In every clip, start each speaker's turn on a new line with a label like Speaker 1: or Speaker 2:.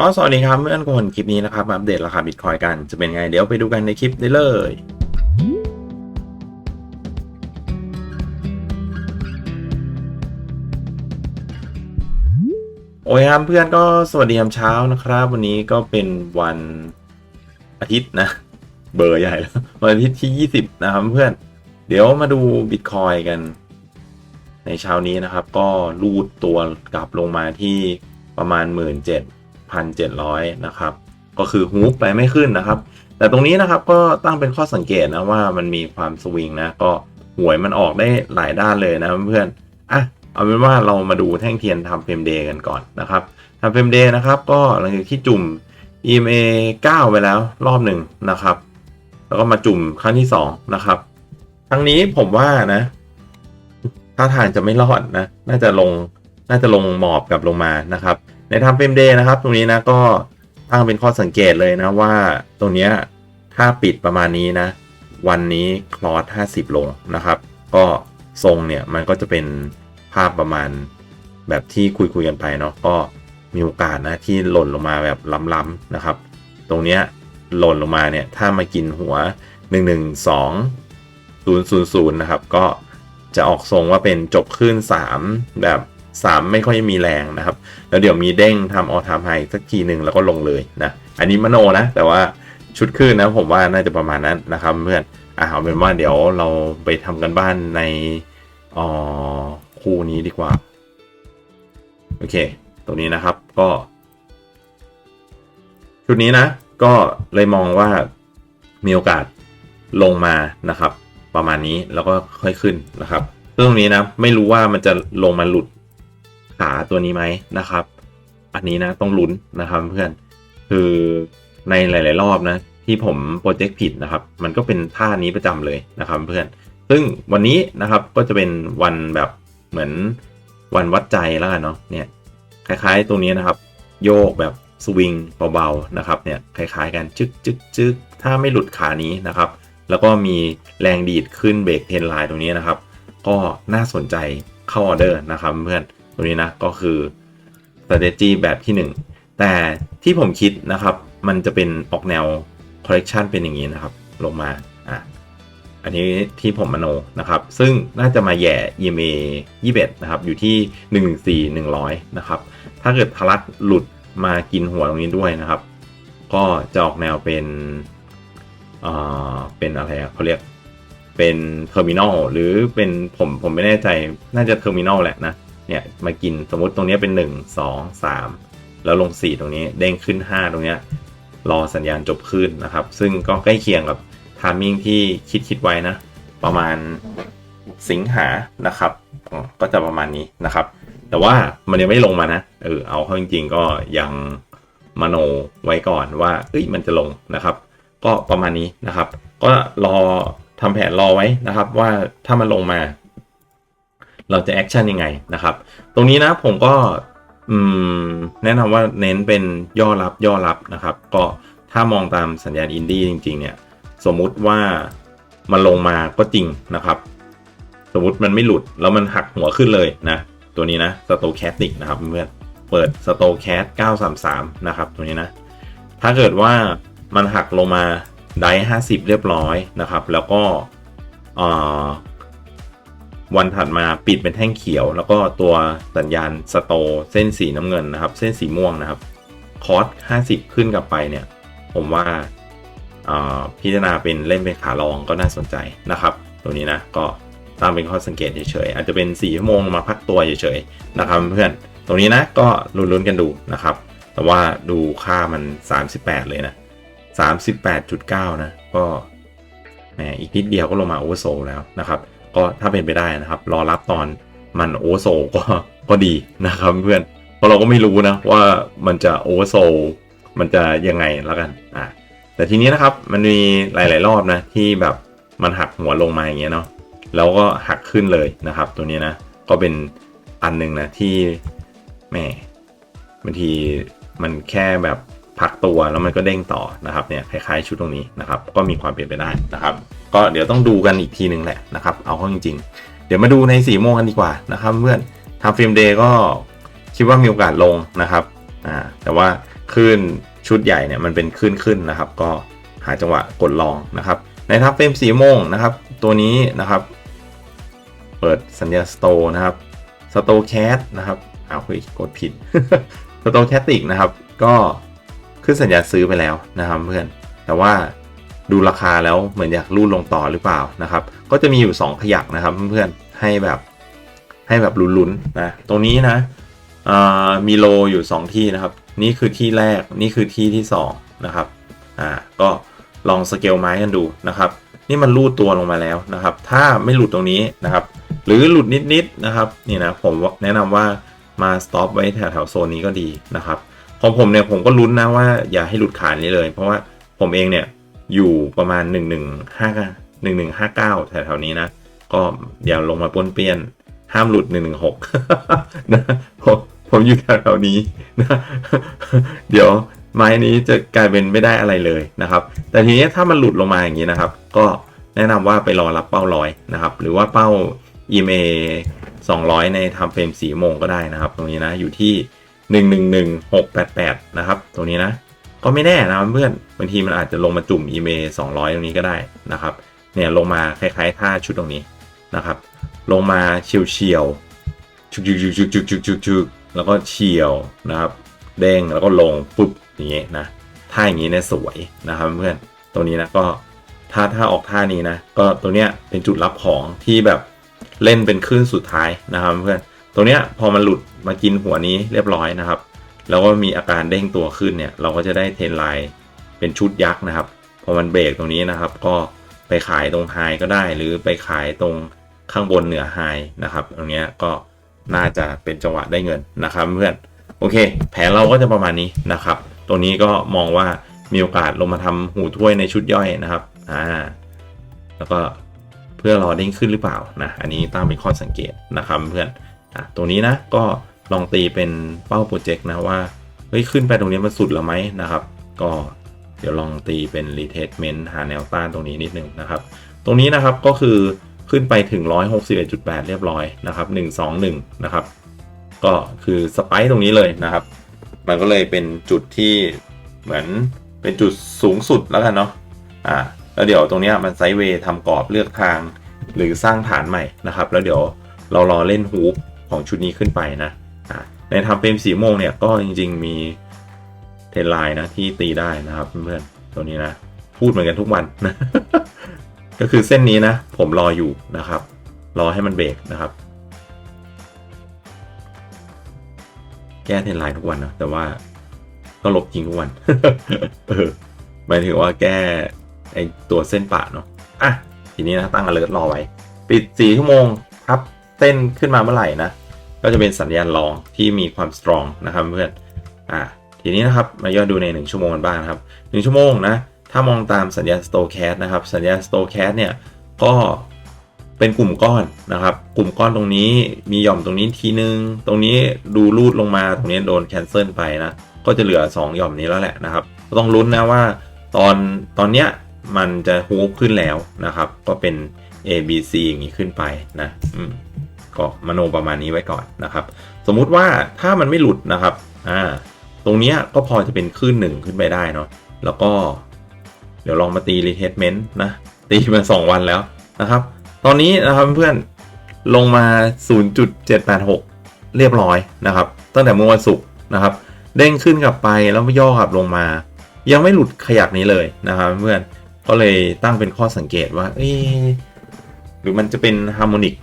Speaker 1: ก็สวัสดีครับเพื่อนคนคลิปนี้นะครับอัปเดตราคาบิตคอยกันจะเป็นไงเดี๋ยวไปดูกันในคลิปได้เลยโอ้ยครับเพื่อนก็สวัสดียามเช้านะครับ วันนี้ก็เป็นวันอาทิตย์นะ เบอร์ใหญ่แล้ววันอาทิตย์ที่ 20 นะครับเพื่อน เดี๋ยวมาดูบิตคอยกัน ในเช้านี้นะครับ ก็รูดตัวกลับลงมาที่ประมาณ 1,700 นะครับ ก็คือฮุกไปไม่ขึ้นนะครับ แต่ตรงนี้นะครับก็ตั้งเป็นข้อสังเกตนะว่ามันมีความสวิงนะ ก็หวยมันออกได้หลายด้านเลยนะเพื่อนๆอะเอาเป็นว่าเรามาดูแท่งเทียนทำเฟรมเดย์กันก่อนนะครับทำเฟรมเดย์นะครับ ก็หลังจากที่จุ่ม EMA 9 ไปแล้วรอบหนึ่งนะครับ แล้วก็มาจุ่มครั้งที่2นะครับครั้งนี้ผมว่านะท่าทางจะไม่รอดนะ น่าจะลง น่าจะลงหมอบกับลงมานะครับ ในทำเฟรมเดย์นะครับ ตรงนี้นะก็ตั้งเป็นข้อสังเกตเลยนะว่าตรงนี้ถ้าปิดประมาณนี้นะ วันนี้คลอส50 ลงนะครับ ก็ทรงเนี่ยมันก็จะเป็นภาพประมาณแบบที่คุยคุยๆกันไปเนาะก็มีโอกาสนะที่หล่นลงมาแบบล้ำๆนะครับ ตรงเนี้ยหล่นลงมาเนี่ยถ้ามากินหัว 1 1 2 0 0 0 นะครับ ก็จะออกทรงว่าเป็นจบขึ้น 3 แบบ 3 ไม่ค่อยมีแรงนะครับ แล้วเดี๋ยวมีเด้งทำออทามไฮสักทีหนึ่งแล้วก็ลงเลยนะ อันนี้มโนนะ แต่ว่าชุดขึ้นนะผมว่าน่าจะประมาณนั้นนะครับเพื่อนอะเอาเป็นว่าเดี๋ยวเราไปทำกันบ้านในออคู่นี้ดีกว่า โอเค ตรงนี้นะครับก็ ชุดนี้นะ ก็เลยมองว่ามีโอกาสลงมานะครับ ประมาณนี้แล้วก็ค่อยขึ้นนะครับซึ่งตรงนี้นะไม่รู้ว่ามันจะลงมาหลุด ขาตัวนี้ไหมนะครับ อันนี้นะต้องลุ้นนะครับเพื่อนคือในหลาย ๆ รอบนะที่ผมโปรเจกต์ผิดนะครับ มันก็เป็นท่านี้ประจำเลยนะครับเพื่อนซึ่งวันนี้นะครับก็จะเป็นวันแบบเหมือนวันวัดใจแล้วกันเนาะเนี่ยคล้ายๆตรงนี้นะครับ โยกแบบสวิงเบาๆนะครับเนี่ยคล้ายๆกันจึกจึกจึกถ้าไม่หลุดขานี้นะครับ แล้วก็มีแรงดีดขึ้นเบรกเทนไลน์ตรงนี้นะครับ ก็น่าสนใจเข้าออเดอร์นะครับเพื่อน ตรงนี้นะก็คือ strategy แบบที่ 1 แต่ที่ผมคิดนะครับ มันจะเป็นออกแนว correction เป็นอย่างนี้นะครับ ลงมาอะอันนี้ที่ผมมโนนะครับ ซึ่งน่าจะมาแย่ EMA 21 นะครับ อยู่ที่ 114 100 นะครับ ถ้าเกิดทะลักหลุดมากินหัวตรงนี้ด้วยนะครับ ก็จะออกแนวเป็นเอ่อเป็นอะไรเขาเรียกเป็นเทอร์มินอลหรือเป็นผมผมไม่แน่ใจน่าจะเทอร์มินอลแหละนะ เนี่ยมากินสมมติตรงนี้เป็น 1 2 3 แล้วลง 4 ตรงนี้เด้งขึ้น 5 ตรงนี้รอสัญญาณจบขึ้นนะครับ ซึ่งก็ใกล้เคียงกับทามมิ่งที่คิดคิดไว้นะ ประมาณสิงหานะครับ ก็จะประมาณนี้นะครับ แต่ว่ามันยังไม่ลงมานะเออเอาเข้าจริงๆก็ยังมโนไว้ก่อนว่าเอ้ยมันจะลงนะครับ ก็ประมาณนี้นะครับ ก็รอทำแผนรอไว้นะครับ ว่าถ้ามันลงมา เราจะแอคชั่นยังไงนะครับ ตรงนี้นะผมก็แนะนำว่าเน้นเป็นย่อรับย่อรับนะครับ ก็ถ้ามองตามสัญญาณอินดี้จริง ๆ เนี่ย สมมุติว่ามันลงมาก็จริงนะครับ สมมติมันไม่หลุดแล้วมันหักหัวขึ้นเลยนะ ตัวนี้นะสโตแคสติกนะครับเพื่อนเปิดสโตแคส933 นะครับ ตัวนี้นะ ถ้าเกิดว่ามันหักลงมาได้50 เรียบร้อยนะครับ แล้วก็เอ่อ วันถัดมาปิดเป็นแท่งเขียว แล้วก็ตัวสัญญาณสโตเส้นสีน้ำเงินนะครับ เส้นสีม่วงนะครับคอส50 ขึ้นกลับไปเนี่ย ผมว่าพิจารณาเป็นเล่นเป็นขาลองก็น่าสนใจนะครับ ตัวนี้นะก็ตามเป็นข้อสังเกตเฉยๆอาจจะเป็น4ชั่วโมงมาพักตัวเฉยๆนะครับเพื่อนตรงนี้นะก็ลุ้นๆกันดูนะครับ แต่ว่าดูค่ามัน 38 เลยนะ 38.9 นะ ก็แหมอีกนิดเดียวก็ลงมาโอเวอร์โซแล้วนะครับ ก็ถ้าเป็นไปได้นะครับ รอรับตอนมันโอเวอร์โซก็ก็ดีนะครับเพื่อนเพราะเราก็ไม่รู้นะว่ามันจะโอเวอร์โซมันจะยังไงแล้วกันอะแต่ทีนี้นะครับมันมีหลาย ๆ รอบนะที่แบบมันหักหัวลงมาอย่างเงี้ยเนาะแล้วก็หักขึ้นเลยนะครับ ตัวนี้นะก็เป็นอันหนึ่งนะที่แหมบางทีมันแค่แบบพักตัวแล้วมันก็เด้งต่อนะครับเนี่ยคล้ายๆชุดตรงนี้นะครับ ก็มีความเป็นไปได้นะครับ ก็เดี๋ยวต้องดูกันอีกทีหนึ่งแหละนะครับ เอาเข้าจริง ๆ เดี๋ยวมาดูในสีโมงกันดีกว่านะครับเพื่อนทำฟิล์มเดย์ก็คิดว่ามีโอกาสลงนะครับอ่าแต่ว่าคลื่นชุดใหญ่เนี่ยมันเป็นคลื่นขึ้นนะครับ ก็หาจังหวะกดลองนะครับ ในทับเฟรมสีโมงนะครับ ตัวนี้นะครับ เปิดสัญญาสโตนะครับสโตแคสนะครับอ้าวเฮ้ยกดผิดสโตแคติกนะครับ ก็ขึ้นสัญญาซื้อไปแล้วนะครับเพื่อนแต่ว่า ดูราคาแล้วเหมือนอยากรูดลงต่อหรือเปล่านะครับ ก็จะมีอยู่ 2 ขยักนะครับเพื่อนๆให้แบบให้แบบลุ้นๆนะตรงนี้นะอ่ามีโลอยู่ 2 ที่นะครับ นี่คือที่แรกนี่คือที่ที่2นะครับอ่าก็ลองสเกลไม้กันดูนะครับ นี่มันรูดตัวลงมาแล้วนะครับ ถ้าไม่หลุดตรงนี้นะครับ หรือหลุดนิดๆนะครับนี่นะผมแนะนำว่ามาสต็อปไว้แถวๆโซนนี้ก็ดีนะครับของผมเนี่ยผมก็ลุ้นนะว่าอย่าให้หลุดขานี้เลย เพราะว่าผมเองเนี่ย อยู่ประมาณ 1 1 5 1 1 5 9แถวๆนี้นะ ก็อย่าลงมาป้นเปี้ยน ห้ามหลุด 116นะผมผมอยู่แถวๆนี้นะเดี๋ยวไม้นี้จะกลายเป็นไม่ได้อะไรเลยนะครับ แต่ทีนี้ถ้ามันหลุดลงมาอย่างนี้นะครับ ก็แนะนำว่าไปรอรับเป้าร้อยนะครับ หรือว่าเป้า EMA 200 ในทำเฟรมสีโมงก็ได้นะครับ ตรงนี้นะอยู่ที่ 111688 นะครับ ตรงนี้นะ ก็ไม่แน่นะเพื่อนบางทีมันอาจจะลงมาจุ่ม EMA 200 ตรงนี้ก็ได้นะครับ เนี่ยลงมาคล้ายๆท่าชุดตรงนี้นะครับ ลงมาเฉียวเฉียวๆชุกชุกชุกชุกชุกชุกชุกชุกแล้วก็เฉียวนะครับ เด้งแล้วก็ลงปุ๊บอย่างนี้ยนะท่าอย่างนี้เนี่ยสวยนะครับเพื่อนตรงนี้นะก็ถ้าถ้าออกท่านี้นะ ก็ตัวเนี้ยเป็นจุดรับของที่แบบเล่นเป็นคลื่นสุดท้ายนะครับเพื่อนตรงเนี้ยพอมันหลุดมากินหัวนี้เรียบร้อยนะครับ แล้วก็มีอาการเด้งตัวขึ้นเนี่ย เราก็จะได้เทนไลน์เป็นชุดยักษ์นะครับ พอมันเบรกตรงนี้นะครับ ก็ไปขายตรงไฮก็ได้ หรือไปขายตรงข้างบนเหนือไฮนะครับ ตรงนี้ก็น่าจะเป็นจังหวะได้เงินนะครับเพื่อน โอเค แผนเราก็จะประมาณนี้นะครับ ตรงนี้ก็มองว่ามีโอกาสลงมาทำหูถ้วยในชุดย่อยนะครับ อ่า แล้วก็เพื่อรอเด้งขึ้นหรือเปล่านะ อันนี้ตั้งเป็นข้อสังเกตนะครับเพื่อน อะ ตรงนี้นะก็ ลองตีเป็นเป้าโปรเจกต์นะว่าเฮ้ยขึ้นไปตรงนี้มันสุดแล้วไหมนะครับ ก็เดี๋ยวลองตีเป็น retestment หาแนวต้านตรงนี้นิดนึงนะครับ ตรงนี้นะครับก็คือขึ้นไปถึง 161.8 เรียบร้อยนะครับ 121 นะครับ ก็คือสไปค์ตรงนี้เลยนะครับ มันก็เลยเป็นจุดที่เหมือนเป็นจุดสูงสุดแล้วกันเนาะอ่าแล้วเดี๋ยวตรงนี้มันไซด์เวย์ทำกรอบเลือกทางหรือสร้างฐานใหม่นะครับ แล้วเดี๋ยวเรารอเล่นฮูปของชุดนี้ขึ้นไปนะ ในทำเฟรมสีโมงเนี่ยก็จริง ๆ มีเทนไลน์นะที่ตีได้นะครับเพื่อนๆตัวนี้นะ พูดเหมือนกันทุกวันนะก็คือเส้นนี้นะ ผมรออยู่นะครับ รอให้มันเบรกนะครับ แก้เทนไลน์ทุกวันนะแต่ว่าก็ลบจริงทุกวันเออหมายถึงว่าแก้ไอตัวเส้นปะเนาะอะทีนี้นะตั้ง alert รอไว้ ปิดสี่ชั่วโมงครับเส้นขึ้นมาเมื่อไหร่นะ ก็จะเป็นสัญญาณรองที่มีความ strong นะครับเพื่อนอะทีนี้นะครับมาย้อนดูใน 1 ชั่วโมงกันบ้างนะครับ1ชั่วโมงนะถ้ามองตามสัญญาณ stochast นะครับ สัญญาณ stochast เนี่ยก็เป็นกลุ่มก้อนนะครับ กลุ่มก้อนตรงนี้มีหย่อมตรงนี้ทีนึง ตรงนี้ดูรูดลงมาตรงนี้โดนแคนเซิลไปนะก็จะเหลือ 2 หย่อมนี้แล้วแหละนะครับ ก็ต้องลุ้นนะว่าตอนตอนเนี้ยมันจะฮูปขึ้นแล้วนะครับ ก็เป็น A B C อย่างนี้ขึ้นไปนะอืม ก็มโนประมาณนี้ไว้ก่อนนะครับ สมมุติว่าถ้ามันไม่หลุดนะครับอ่าตรงนี้ก็พอจะเป็นคลื่นหนึ่งขึ้นไปได้เนาะแล้วก็ เดี๋ยวลองมาตี retestment นะตีมา 2 วันแล้วนะครับ ตอนนี้นะครับเพื่อนลงมา 0.786 เรียบร้อยนะครับ ตั้งแต่เมื่อวันศุกร์นะครับ เด้งขึ้นกลับไปแล้วย่อกลับลงมา ยังไม่หลุดขยักนี้เลยนะครับเพื่อนก็เลยตั้งเป็นข้อสังเกตว่าเอ๊หรือมันจะเป็นฮาร์โมนิก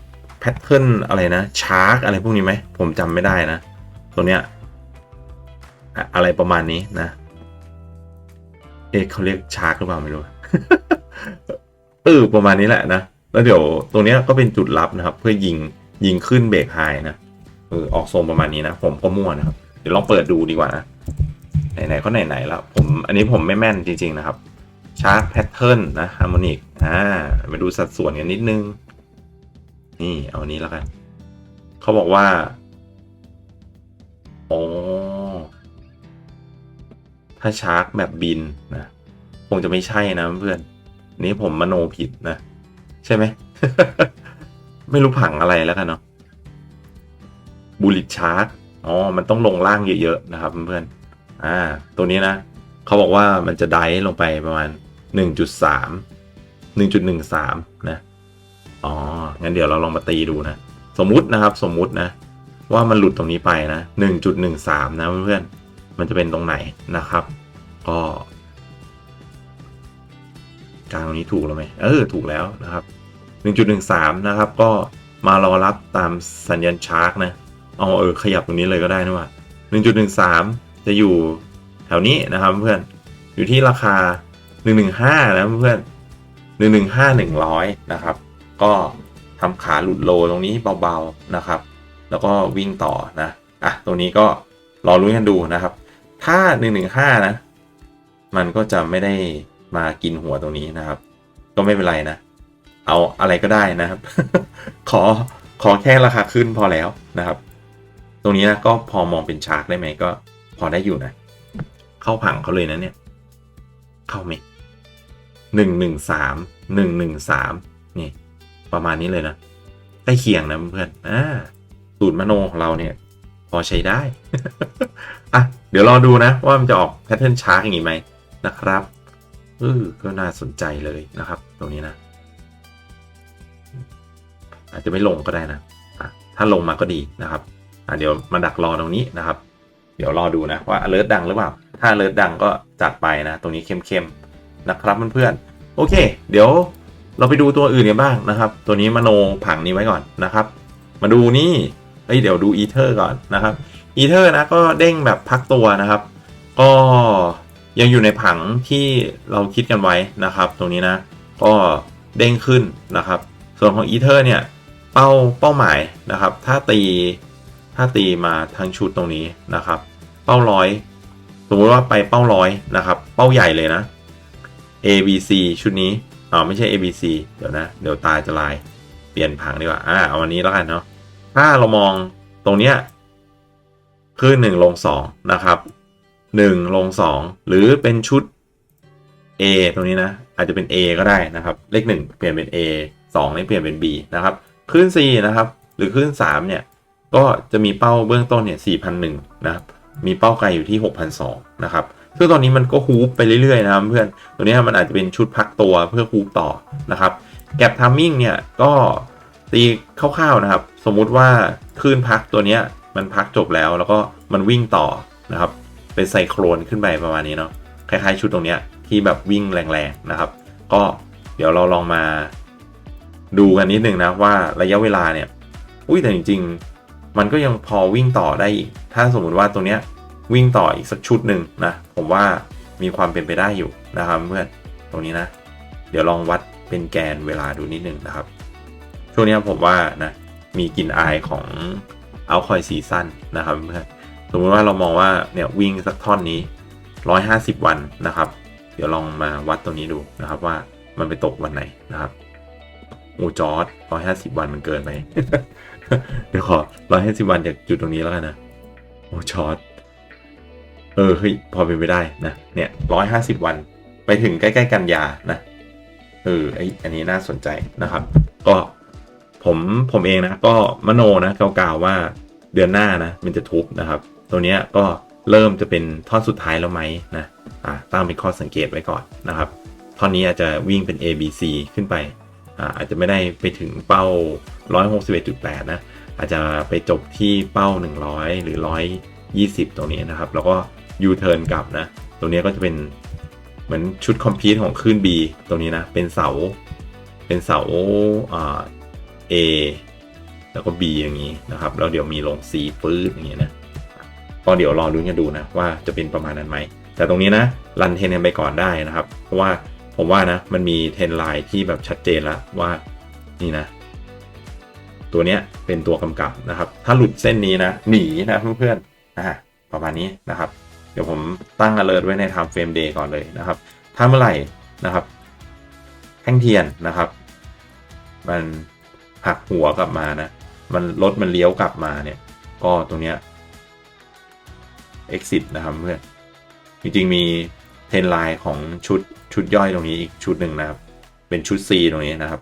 Speaker 1: พทเทิร์นอะไรนะชาร์กอะไรพวกนี้ไหมผมจำไม่ได้นะ ตัวเนี้ยอะไรประมาณนี้นะ เอ๊ะเขาเรียกชาร์กหรือเปล่าไม่รู้เออประมาณนี้แหละนะ แล้วเดี๋ยวตรงเนี้ยก็เป็นจุดลับนะครับ เพื่อยิงยิงขึ้นเบรกไฮนะเออออกทรงประมาณนี้นะ ผมก็มั่วนะครับ เดี๋ยวลองเปิดดูดีกว่านะไหนๆก็ไหนๆแล้วผมอันนี้ผมไม่แม่นจริง ๆ นะครับชาร์ t แพทเทิร์นนะฮาร์โมนิกอ่ามาดูสัดส่วนกันนิดนึง นี่เอานี้แล้วกันเขาบอกว่าโอ๋อถ้าชาร์กแบบบินนะคงจะไม่ใช่นะเพื่อนนี่ผมมโนผิดนะ ใช่ไหม ไม่รู้ผังอะไรแล้วกันเนาะบูลิตชาร์กอ๋อ มันต้องลงล่างเยอะๆนะครับเพื่อนๆอ่า ตัวนี้นะเขาบอกว่ามันจะไดฟ์ลงไปประมาณ 1.3 1.13 นะ อ๋อ งั้นเดี๋ยวเราลองมาตีดูนะ สมมุตินะครับ สมมุตินะ ว่ามันหลุดตรงนี้ไปนะ 1.13 นะเพื่อนๆ มันจะเป็นตรงไหนนะครับ ก็กลางตรงนี้ถูกแล้วไหมเออ ถูกแล้วนะครับ 1.13 นะครับ ก็มารอรับตามสัญญาณชาร์กนะเอาเออ ขยับตรงนี้เลยก็ได้นะว่า 1.13 จะอยู่แถวนี้นะครับเพื่อน อยู่ที่ราคา 115 นะเพื่อน 115 100 นะครับ ก็ทำขาหลุดโลตรงนี้เบาๆนะครับ แล้วก็วิ่งต่อนะอะตรงนี้ก็รอรุ้นกันดูนะครับ ถ้า 115 นะ มันก็จะไม่ได้มากินหัวตรงนี้นะครับ ก็ไม่เป็นไรนะ เอาอะไรก็ได้นะครับ ขอขอแค่ราคาขึ้นพอแล้วนะครับ ตรงนี้นะก็พอมองเป็นชาร์กได้ไหมก็พอได้อยู่นะ เข้าผังเขาเลยนะเนี่ย เข้าไหมหนึ่งหนึ่งสามหนึ่งหนึ่งสามนี่ ประมาณนี้เลยนะใกล้เคียงนะเพื่อนๆอ่าสูตรมโนของเราเนี่ย พอใช้ได้ อะ เดี๋ยวรอดูนะ ว่ามันจะออกแพทเทิร์นชาร์กอย่างนี้ไหมนะครับเออก็น่าสนใจเลยนะครับ ตรงนี้นะ อาจจะไม่ลงก็ได้นะอะถ้าลงมาก็ดีนะครับอะเดี๋ยวมาดักรอตรงนี้นะครับ เดี๋ยวรอดูนะว่า alert ดังหรือเปล่า ถ้า alert ดังก็จัดไปนะ ตรงนี้เข้มๆนะครับเพื่อนๆโอเค เดี๋ยว เราไปดูตัวอื่นกันบ้างนะครับ ตัวนี้มโนผังนี้ไว้ก่อนนะครับ มาดูนี่เอ้ยเดี๋ยวดูอีเทอร์ก่อนนะครับอีเทอร์นะก็เด้งแบบพักตัวนะครับ ก็ยังอยู่ในผังที่เราคิดกันไว้นะครับ ตรงนี้นะ ก็เด้งขึ้นนะครับ ส่วนของอีเทอร์เนี่ยเป้าเป้าหมายนะครับ ถ้าตีถ้าตีมาทั้งชุดตรงนี้นะครับ เป้าร้อยสมมติว่าไปเป้าร้อยนะครับ เป้าใหญ่เลยนะ A B C ชุดนี้ อ๋อไม่ใช่ A B C เดี๋ยวนะ เดี๋ยวตาจะลาย เปลี่ยนผังดีกว่า อ่าเอาวันนี้แล้วกันเนาะ ถ้าเรามองตรงเนี้ยคือหนึ่งลงสองนะครับหนึ่งลงสองหรือเป็นชุด A ตรงนี้นะ อาจจะเป็น A ก็ได้นะครับ เลขหนึ่งเปลี่ยนเป็น A สองนี่เปลี่ยนเป็น B นะครับขึ้น C นะครับ หรือขึ้น3เนี่ย ก็จะมีเป้าเบื้องต้นเนี่ย4,001นะครับ มีเป้าไกลอยู่ที่ 6,002นะครับ ซึ่งตอนนี้มันก็ฮูปไปเรื่อยๆนะครับเพื่อนตัวนี้มันอาจจะเป็นชุดพักตัวเพื่อฮูปต่อนะครับแกลบทัมมิ่งเนี่ยก็ตีคร่าวๆนะครับ สมมุติว่าคลื่นพักตัวเนี้ยมันพักจบแล้วแล้วก็มันวิ่งต่อนะครับ เป็นไซโครนขึ้นไปประมาณนี้เนาะคล้ายๆชุดตรงเนี้ยที่แบบวิ่งแรงๆนะครับ ก็เดี๋ยวเราลองมาดูกันนิดนึงนะว่าระยะเวลาเนี่ย อุ้ยแต่จริง ๆ มันก็ยังพอวิ่งต่อได้อีก ถ้าสมมุติว่าตรงเนี้ย วิ่งต่ออีกสักชุดหนึ่งนะ ผมว่ามีความเป็นไปได้อยู่นะครับเพื่อนตรงนี้นะ เดี๋ยวลองวัดเป็นแกนเวลาดูนิดนึงนะครับ ช่วงนี้ผมว่านะมีกลิ่นอายของเอาคอยซีซั่นนะครับเพื่อนสมมติว่าเรามองว่าเนี่ยวิ่งสักท่อนนี้ 150 วันนะครับ เดี๋ยวลองมาวัดตัวนี้ดูนะครับว่ามันไปตกวันไหนนะครับอ้จอร์ด150วันมันเกินไป เดี๋ยวขอ150วันจากจุดตรงนี้แล้วกันนะ โอ้จอร์ด เออเฮ้ยพอเป็นไปได้นะเนี่ย150วันไปถึงใกล้ๆกันยานะเออไออันนี้น่าสนใจนะครับ ก็ผมผมเองนะก็มโนนะกล่าวๆว่าเดือนหน้านะมันจะทุบนะครับ ตัวเนี้ยก็เริ่มจะเป็นท่อนสุดท้ายแล้วไหมนะอ่าตั้งเป็นข้อสังเกตไว้ก่อนนะครับท่อนนี้อาจจะวิ่งเป็น A B C ขึ้นไปอ่าอาจจะไม่ได้ไปถึงเป้า 161.8 นะ อาจจะไปจบที่เป้า 100 หรือ 120 ตรงนี้นะครับ แล้วก็ U turn กลับนะ ตรงนี้ก็จะเป็นเหมือนชุดคอมพิวต์ของคลื่น B ตรงนี้นะ เป็นเสา เป็นเสาอ่า A แล้วก็ B อย่างนี้นะครับ แล้วเดี๋ยวมีลง C ปื้ดอย่างนี้นะ ก็เดี๋ยวรอรุ้นกันดูนะ ว่าจะเป็นประมาณนั้นไหม แต่ตรงนี้นะ รันเทนกันไปก่อนได้นะครับ เพราะว่าผมว่านะ มันมีเทนไลน์ที่แบบชัดเจนแล้วว่า นี่นะ ตัวเนี้ยเป็นตัวกำกับนะครับ ถ้าหลุดเส้นนี้นะ หนีนะเพื่อนๆอ่าประมาณนี้นะครับ เดี๋ยวผมตั้ง alert ไว้ใน time frame day ก่อนเลยนะครับ ถ้าเมื่อไหร่นะครับ แท่งเทียนนะครับ มันหักหัวกลับมานะ มันรถมันเลี้ยวกลับมาเนี่ย ก็ตรงเนี้ย exit นะครับเพื่อนจริงๆมีเทนไลน์ของชุดชุดย่อยตรงนี้อีกชุดหนึ่งนะครับ เป็นชุด C ตรงนี้นะครับ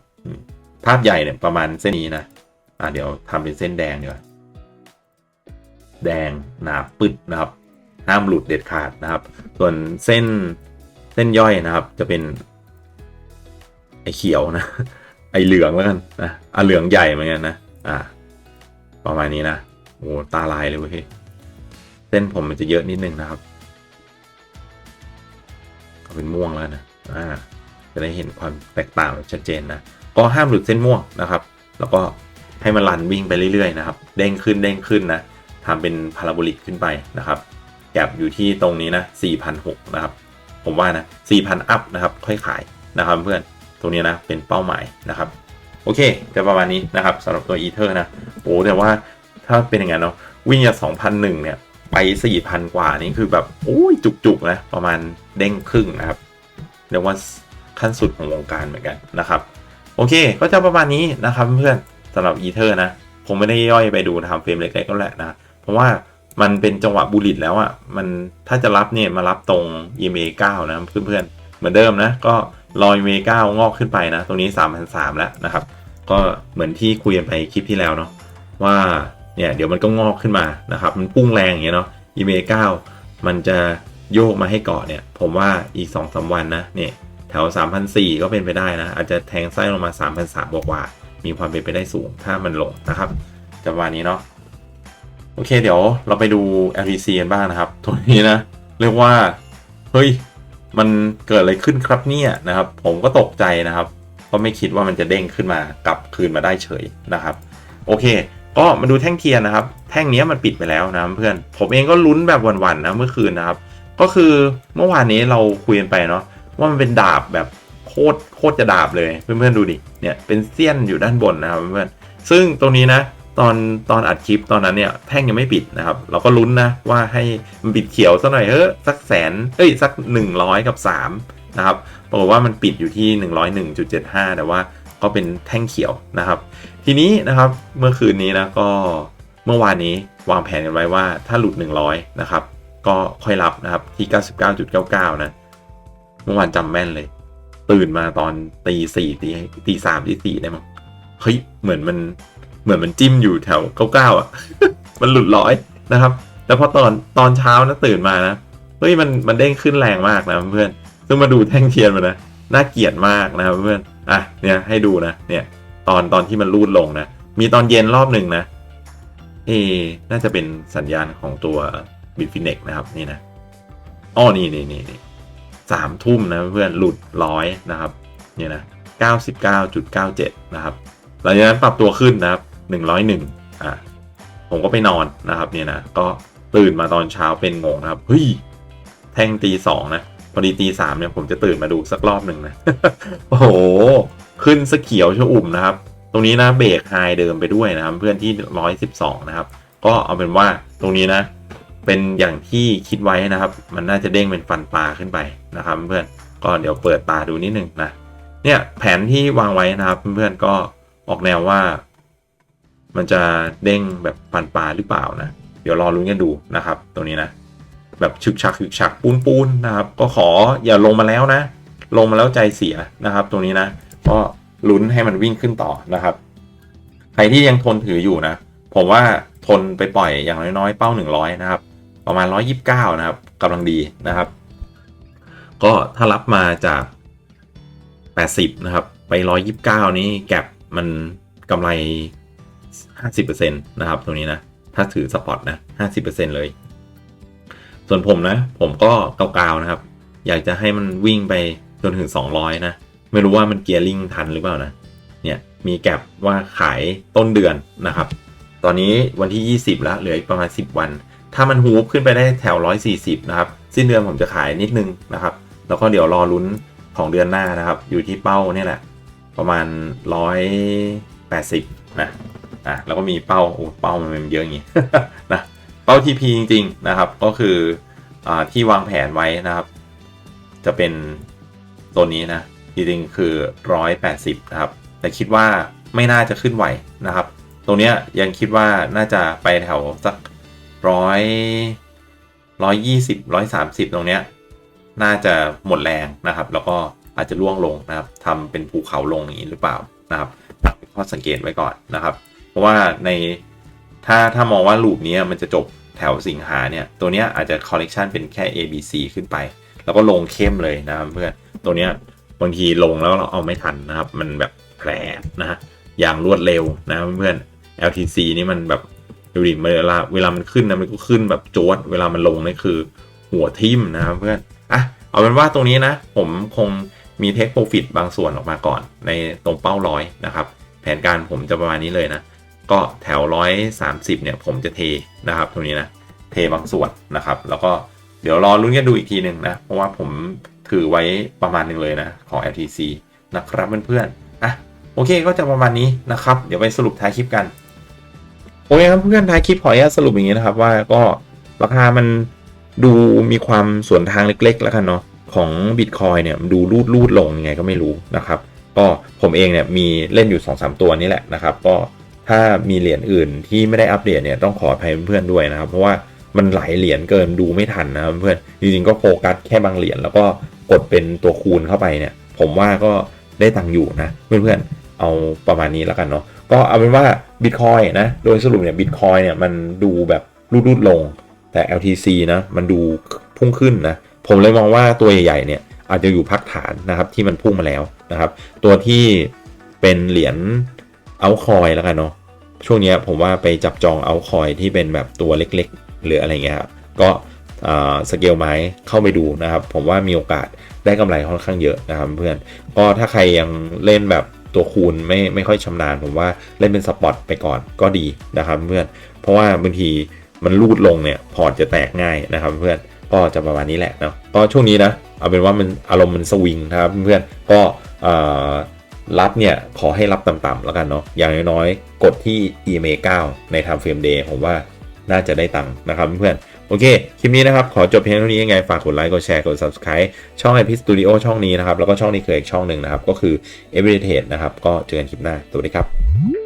Speaker 1: ภาพใหญ่เนี่ยประมาณเส้นนี้นะ อ่าเดี๋ยวทำเป็นเส้นแดงดีกว่าแดงหนาปึดนะครับ ห้ามหลุดเด็ดขาดนะครับ ส่วนเส้นเส้นย่อยนะครับ จะเป็น ไอเขียวนะ ไอเหลืองแล้วกันนะอะเหลืองใหญ่เหมือนกันนะ อ่า ประมาณนี้นะโอ้ตาลายเลยเว้ยเส้นผมมันจะเยอะนิดนึงนะครับก็เป็นม่วงแล้วนะอ่าจะได้เห็นความแตกต่างแบบชัดเจนนะก็ห้ามหลุดเส้นม่วงนะครับ แล้วก็ให้มันรันวิ่งไปเรื่อยๆนะครับ เด้งขึ้นเด้งขึ้นนะทำเป็นพาราโบลิกขึ้นไปนะครับ แก็บอยู่ที่ตรงนี้นะ4,006นะครับ ผมว่านะ4,000 อัพนะครับ ค่อยขายนะครับเพื่อน ตรงนี้นะเป็นเป้าหมายนะครับ โอเคจะประมาณนี้นะครับสำหรับตัวอีเทอร์นะ โอ้แต่ว่าถ้าเป็นอย่างนั้นเนาะวิ่งจาก2,001เนี่ยไป 4,000 กว่านี่คือแบบโอ้ยจุกๆนะประมาณเด้งครึ่งนะครับเรียกว่าขั้นสุดของวงการเหมือนกันนะครับ โอเค ก็จะประมาณนี้นะครับเพื่อนสำหรับอีเทอร์นะ ผมไม่ได้ย่อยไปดูทำเฟรมเล็กๆก็แหละนะ เพราะว่า มันเป็นจังหวะบูลิตแล้วอะ่ะ มันถ้าจะรับเนี่ยมารับตรง EMA 9 นะเพื่อนๆ เหมือนเดิมนะ ก็รอ EMA 9 งอกขึ้นไปนะ ตรงนี้ 3,300 แล้วนะครับ ก็เหมือนที่คุยกันไปคลิปที่แล้วเนาะว่าเนี่ยเดี๋ยวมันก็งอกขึ้นมานะครับ มันพุ่งแรงอย่างเงี้ยเนาะ EMA 9 มันจะโยกมาให้เกาะเนี่ย ผมว่าอีก2-3วันนะเนี่ยแถว3,400ก็เป็นไปได้นะ อาจจะแทงไส้ลงมา3,300บวกว่ามีความเป็นไปได้สูงถ้ามันลงนะครับจะประนี้เนาะ โอเคเดี๋ยวเราไปดู LTC กันบ้างนะครับ ตัวนี้นะ เรียกว่า เฮ้ย มันเกิดอะไรขึ้นครับเนี่ยนะครับ ผมก็ตกใจนะครับก็ไม่คิดว่ามันจะเด้งขึ้นมากลับคืนมาได้เฉยนะครับ โอเค ก็มาดูแท่งเทียนนะครับ แท่งนี้มันปิดไปแล้วนะเพื่อน ผมเองก็ลุ้นแบบหวันๆนะเมื่อคืนนะครับ ก็คือเมื่อวานนี้เราคุยกันไปเนาะว่ามันเป็นดาบแบบโคตรโคตรจะดาบเลยเพื่อนๆดูดิเนี่ยเป็นเสี้ยนอยู่ด้านบนนะครับเพื่อนซึ่งตรงนี้นะ ตอนตอนอัดคลิปตอนนั้นเนี่ยแท่งยังไม่ปิดนะครับ เราก็ลุ้นนะว่าให้มันปิดเขียวสักหน่อยเฮ้สักแสนเอ้ยสัก 100 กับ 3 นะครับปรากฏว่ามันปิดอยู่ที่ 101.75 แต่ว่าก็เป็นแท่งเขียวนะครับ ทีนี้นะครับเมื่อคืนนี้นะก็เมื่อวานนี้วางแผนกันไว้ว่าถ้าหลุด 100 นะครับ ก็ค่อยรับนะครับที่ 99.99 นะ เมื่อวานจำแม่นเลย ตื่นมาตอนตีสี่ตีตีสามตีสี่ได้มั้งเฮ้ยเหมือนมัน เหมือนมันจิ้มอยู่แถวเก้าเก้าอะ มันหลุดร้อยนะครับแต่พอตอนตอนเช้านะตื่นมานะ เฮ้ยมันมันเด้งขึ้นแรงมากนะเพื่อน ซึ่งมาดูแท่งเทียนมันนะ น่าเกลียดมากนะครับเพื่อน อะเนี่ยให้ดูนะ เนี่ยตอนตอนที่มันรูดลงนะ มีตอนเย็นรอบหนึ่งนะ เอ น่าจะเป็นสัญญาณของตัวบิฟินเน็กนะครับนี่นะอ้อนี่นี่นี่นี่สามทุ่มนะเพื่อนหลุดร้อยนะครับ เนี่ยนะเก้าสิบเก้าจุดเก้าเจ็ดนะครับหลังจากนั้นปรับตัวขึ้นนะครับ หนึ่งร้อยหนึ่งอะผมก็ไปนอนนะครับเนี่ยนะก็ตื่นมาตอนเช้าเป็นงงนะครับเฮ้ยแท่งตีสองนะพอดีตีสามเนี่ยผมจะตื่นมาดูสักรอบหนึ่งนะโอ้โหขึ้นสเขียวชะอุ่มนะครับ ตรงนี้นะเบรกไฮเดิมไปด้วยนะครับ เพื่อนที่ร้อยสิบสองนะครับ ก็เอาเป็นว่าตรงนี้นะ เป็นอย่างที่คิดไว้นะครับ มันน่าจะเด้งเป็นฟันปลาขึ้นไปนะครับ เพื่อนก็เดี๋ยวเปิดตาดูนิดนึงนะเนี่ยแผนที่วางไว้นะครับ เพื่อนๆก็ออกแนวว่า มันจะเด้งแบบฟันปลาหรือเปล่านะ เดี๋ยวรอรุ้นกันดูนะครับตรงนี้นะ แบบฉึกฉักฉึกฉักปูนปูนนะครับ ก็ขออย่าลงมาแล้วนะ ลงมาแล้วใจเสียนะครับตรงนี้นะ ก็ลุ้นให้มันวิ่งขึ้นต่อนะครับ ใครที่ยังทนถืออยู่นะ ผมว่าทนไปปล่อยอย่างน้อยๆ เป้า 100 นะครับ ประมาณ 129 นะครับกำลังดีนะครับ ก็ถ้ารับมาจาก 80 นะครับ ไป 129 นี้แก็บมันกำไร 50%นะครับตรงนี้นะ ถ้าถือสปอตนะ 50%เลย ส่วนผมนะ ผมก็เกาๆนะครับ อยากจะให้มันวิ่งไปจนถึง 200 นะ ไม่รู้ว่ามันเกียร์ลิงทันหรือเปล่านะ เนี่ย มีแก็บว่าขายต้นเดือนนะครับ ตอนนี้วันที่ 20 แล้ว เหลืออีกประมาณ 10 วัน ถ้ามันฮูบขึ้นไปได้แถว 140 นะครับ สิ้นเดือนผมจะขายนิดนึงนะครับ แล้วก็เดี๋ยวรอลุ้นของเดือนหน้านะครับ อยู่ที่เป้าเนี่ยแหละ ประมาณ 180 นะ อะแล้วก็มีเป้าโอ้เป้ามันเยอะอย่างงี้นะเป้า TP จริง ๆ นะครับ ก็คืออ่าที่วางแผนไว้นะครับ จะเป็นตัวนี้นะจริงๆคือ 180 นะครับ แต่คิดว่าไม่น่าจะขึ้นไหวนะครับ ตรงเนี้ยยังคิดว่าน่าจะไปแถวสักร้อยร้อยยี่สิบร้อยสามสิบตรงเนี้ยน่าจะหมดแรงนะครับ แล้วก็อาจจะล่วงลงนะครับทำเป็นภูเขาลงอย่างนี้หรือเปล่านะครับฝากเป็นข้อสังเกตไว้ก่อนนะครับ เพราะว่าในถ้าถ้ามองว่าลูปนี้มันจะจบแถวสิงหาเนี่ย ตัวเนี้ยอาจจะคอลเลกชันเป็นแค่ A B C ขึ้นไป แล้วก็ลงเข้มเลยนะครับเพื่อนตัวเนี้ยบางทีลงแล้วเราเอาไม่ทันนะครับ มันแบบแผลนะฮะอย่างรวดเร็วนะครับเพื่อน LTC นี่มันแบบดูดิเวลาเวลามันขึ้นนะมันก็ขึ้นแบบโจดเวลามันลงนี่คือหัวทิ่มนะครับเพื่อนอะเอาเป็นว่าตรงนี้นะ ผมคงมีเทคโปรฟิตบางส่วนออกมาก่อน ในตรงเป้าร้อยนะครับ แผนการผมจะประมาณนี้เลยนะ ก็แถวร้อยสามสิบเนี่ยผมจะเทนะครับตรงนี้นะ เทบางส่วนนะครับ แล้วก็เดี๋ยวรอลุ้นกันดูอีกทีหนึ่งนะ เพราะว่าผมถือไว้ประมาณหนึ่งเลยนะ ของ LTC นะครับเพื่อนๆอะโอเคก็จะประมาณนี้นะครับ เดี๋ยวไปสรุปท้ายคลิปกันโอเคครับเพื่อนท้ายคลิปขออนุญาตสรุปอย่างนี้นะครับว่าก็ราคามันดูมีความสวนทางเล็กๆ แล้วกันเนาะของบิตคอยเนี่ยดูรูดรูดลงยังไงก็ไม่รู้นะครับ ก็ผมเองเนี่ยมีเล่นอยู่ 2-3 ตัวนี้แหละนะครับ ก็ ถ้ามีเหรียญอื่นที่ไม่ได้อัปเดตเนี่ยต้องขออภัยเพื่อนๆด้วยนะครับ เพราะว่ามันหลายเหรียญเกินดูไม่ทันนะครับเพื่อนจริงๆก็โฟกัสแค่บางเหรียญแล้วก็กดเป็นตัวคูณเข้าไปเนี่ย ผมว่าก็ได้ตังค์อยู่นะเพื่อนๆเอาประมาณนี้แล้วกันเนาะก็เอาเป็นว่าบิตคอยนะโดยสรุปเนี่ยบิตคอยเนี่ยมันดูแบบรูดๆลง แต่ LTC นะมันดูพุ่งขึ้นนะผมเลยมองว่าตัวใหญ่ๆเนี่ยอาจจะอยู่พักฐานนะครับที่มันพุ่งมาแล้วนะครับ ตัวที่เป็นเหรียญ เอาคอยแล้วกันเนาะช่วงนี้ผมว่าไปจับจองเอาคอยที่เป็นแบบตัวเล็กๆ หรืออะไรเงี้ยครับก็สเกลไม้เข้าไปดูนะครับ ผมว่ามีโอกาสได้กำไรค่อนข้างเยอะนะครับเพื่อนก็ถ้าใครยังเล่นแบบตัวคูณไม่ไม่ค่อยชำนาญ ผมว่าเล่นเป็นสปอตไปก่อนก็ดีนะครับเพื่อนเพราะว่าบางทีมันรูดลงเนี่ยพอร์ตจะแตกง่ายนะครับเพื่อนก็จะประมาณนี้แหละเนาะก็ช่วงนี้นะเอาเป็นว่ามันอารมณ์มันสวิงนะครับเพื่อนก็อ่อ รับเนี่ยขอให้รับต่ำๆแล้วกันเนาะอย่างน้อยๆ กดที่ EMA 9 ใน Time Frame Day ผมว่าน่าจะได้ตังค์นะครับเพื่อนโอเค คลิปนี้นะครับ ขอจบเพียงเท่านี้ยังไง ฝากกดไลค์ กดแชร์ กด subscribe ช่องไอพิสตูดิโอช่องนี้นะครับ แล้วก็ช่องนี้เคยอีกช่องหนึ่งนะครับ ก็คือ Everyday Trade นะครับ ก็เจอกันคลิปหน้าสวัสดีครับ